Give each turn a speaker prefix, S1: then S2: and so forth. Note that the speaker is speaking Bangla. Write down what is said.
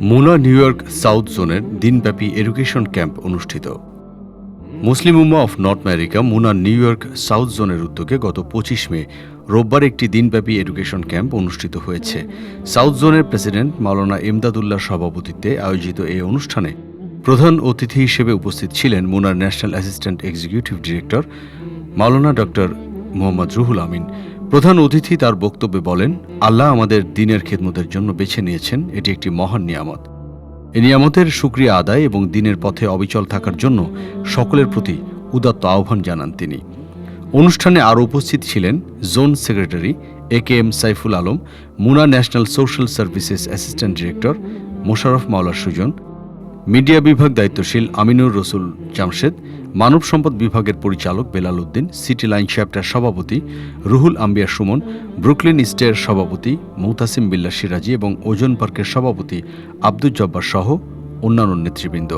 S1: মুনা নিউ ইয়র্ক সাউথ জোনের দিনব্যাপী এডুকেশন ক্যাম্প অনুষ্ঠিত। Muslim Ummah of North America MUNA New York South জোনের উদ্যোগে গত পঁচিশ মে রোববার একটি দিনব্যাপী এডুকেশন ক্যাম্প অনুষ্ঠিত হয়েছে। সাউথ জোনের প্রেসিডেন্ট মাওলানা ইমদাদুল্লাহ সভাপতিত্বে আয়োজিত এই অনুষ্ঠানে প্রধান অতিথি হিসেবে উপস্থিত ছিলেন Munnar national assistant executive director Maulana doctor Mohammad Ruhul Amin প্রধান অতিথি তার বক্তব্যে বলেন, আল্লাহ আমাদের দিনের খেদমতের জন্য বেছে নিয়েছেন, এটি একটি মহান নিয়ামত। এ নিয়ামতের সুক্রিয়া আদায় এবং দিনের পথে অবিচল থাকার জন্য সকলের প্রতি উদাত্ত আহ্বান জানান তিনি। অনুষ্ঠানে আরও উপস্থিত ছিলেন zone secretary A K M Saiful Alam, MUNA national social services assistant director Mosharraf Maula Sujan media বিভাগ দায়িত্বশীল আমিনুর রসুল জামশেদ, মানব সম্পদ বিভাগের পরিচালক Belal Uddin, city line chapter সভাপতি রুহুল আম্বিয়া সুমন, ব্রুকলিন ইস্টের সভাপতি মৌতাসিম বিল্লা সিরাজি এবং ওজন পার্কের সভাপতি আব্দুল জব্বার সহ অন্যান্য নেতৃবৃন্দ।